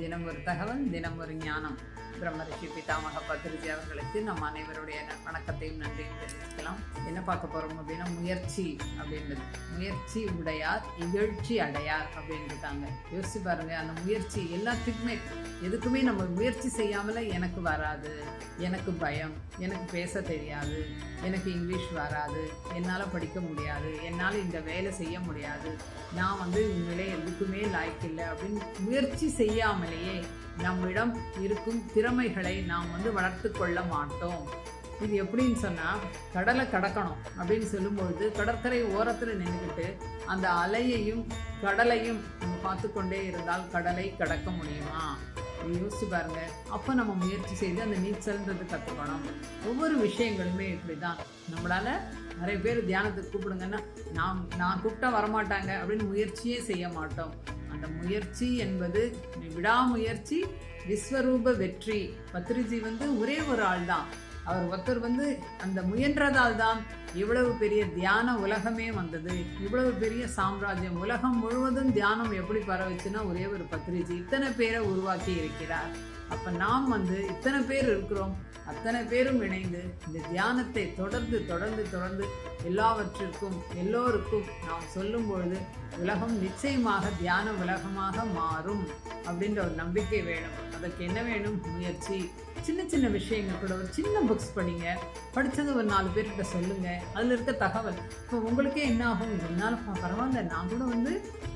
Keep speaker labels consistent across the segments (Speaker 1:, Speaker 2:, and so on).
Speaker 1: தினம் ஒரு தகவல் தினம் ஒரு ஞானம். பிரம்மரிஷி பிதாமக பத்ரிஜி அவர்களுக்கு நம் அனைவருடைய வணக்கத்தையும் நன்றியும் தெரிவிக்கலாம் என்ன பார்க்க போகிறோம் அப்படின்னா முயற்சி அப்படின்றது. முயற்சி உடையார் இகழ்ச்சி அடையார் அப்படின்றாங்க யோசிச்சு பாருங்க அந்த முயற்சி எல்லாத்துக்குமே எதுக்குமே நம்ம முயற்சி செய்யாமல எனக்கு வராது எனக்கு பயம் எனக்கு பேச தெரியாது எனக்கு இங்கிலீஷ் வராது என்னால் படிக்க முடியாது என்னால் இந்த வேலை செய்ய முடியாது நான் வந்து உண்மையிலே எதுக்குமே லாய்க்கு இல்லை அப்படின்னு முயற்சி செய்யாமலேயே நம்மிடம் இருக்கும் திறமைகளை நாம் வந்து வளர்த்து கொள்ள மாட்டோம். இது எப்படின்னு சொன்னால் கடலை கடக்கணும் அப்படின்னு சொல்லும்பொழுது கடற்கரை ஓரத்தில் நின்றுக்கிட்டு அந்த அலையையும் கடலையும் நம்ம பார்த்து கொண்டே இருந்தால் கடலை கடக்க முடியுமா? யோசிச்சு பாருங்க. அப்போ நம்ம முயற்சி செய்து அந்த நீச்சல்ன்றது கற்றுக்கணும் ஒவ்வொரு விஷயங்களுமே இப்படி தான் நம்மளால் நிறைய பேர் தியானத்துக்கு கூப்பிடுங்கன்னா நான் நான் கூப்பிட்டா வரமாட்டாங்க அப்படின்னு முயற்சியே செய்ய மாட்டோம். அந்த முயற்சி என்பது விடாமுயற்சி விஸ்வரூப வெற்றி. பத்ரிஜி வந்து ஒரே ஒரு ஆள் தான் அவர் ஒருத்தர் வந்து அந்த முயன்றதால் தான் இவ்வளவு பெரிய தியான உலகமே வந்தது. இவ்வளவு பெரிய சாம்ராஜ்யம். உலகம் முழுவதும் தியானம் எப்படி பரவச்சுன்னா ஒரே ஒரு பத்ரிஜி இத்தனை பேரை உருவாக்கி இருக்கிறார். அப்போ நாம் வந்து இத்தனை பேர் இருக்கிறோம். அத்தனை பேரும் இணைந்து இந்த தியானத்தை தொடர்ந்து தொடர்ந்து தொடர்ந்து எல்லாவற்றிற்கும் எல்லோருக்கும் நாம் சொல்லும் பொழுது உலகம் நிச்சயமாக தியான உலகமாக மாறும் அப்படின்ற ஒரு நம்பிக்கை வேணும். அதற்கு என்ன வேணும்? முயற்சி. சின்ன சின்ன விஷயங்கள் கூட ஒரு சின்ன புக்ஸ் படிங்க. படித்தது ஒரு நாலு பேர்கிட்ட சொல்லுங்கள் அதில் இருக்க தகவல். இப்போ உங்களுக்கே என்ன ஆகும்? என்னால் பரவாயில்ல. நான் கூட வந்து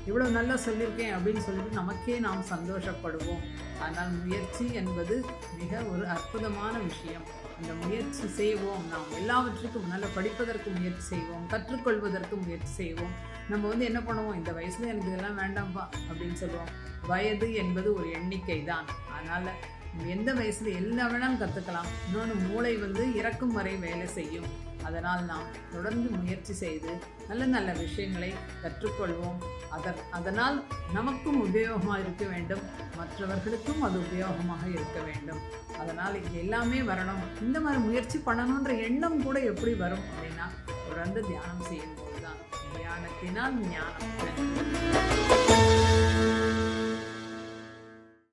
Speaker 1: இவ்வளோ நல்லா சொல்லியிருக்கேன் அப்படின்னு சொல்லிட்டு நமக்கே நாம் சந்தோஷப்படுவோம். ஆனால் முயற்சி என்பது மிக ஒரு அற்புதமான விஷயம். அந்த முயற்சி செய்வோம். நாம் எல்லாவற்றுக்கும் நல்ல படிப்பதற்கு முயற்சி செய்வோம். கற்றுக்கொள்வதற்கு முயற்சி செய்வோம். நம்ம வந்து என்ன பண்ணுவோம்? இந்த வயசுல எனக்கு இதெல்லாம் வேண்டாம்ப்பா அப்படின்னு சொல்லுவோம். வயது என்பது ஒரு எண்ணிக்கை தான் அதனால் எந்த வயசுல என்ன வேணாலும் கற்றுக்கலாம் இன்னொன்று மூளை வந்து இறக்கும் வரை வேலை செய்யும். அதனால் நாம் தொடர்ந்து முயற்சி செய்து நல்ல நல்ல விஷயங்களை கற்றுக்கொள்வோம். அதன் அதனால் நமக்கும் உபயோகமாக இருக்க வேண்டும். மற்றவர்களுக்கும் அது உபயோகமாக இருக்க வேண்டும். அதனால் இது எல்லாமே வரணும். இந்த மாதிரி முயற்சி பண்ணணுன்ற எண்ணம் கூட எப்படி வரும் அப்படின்னா தொடர்ந்து தியானம் செய்யும்போது தான் தியானத்தினால் ஞானம்.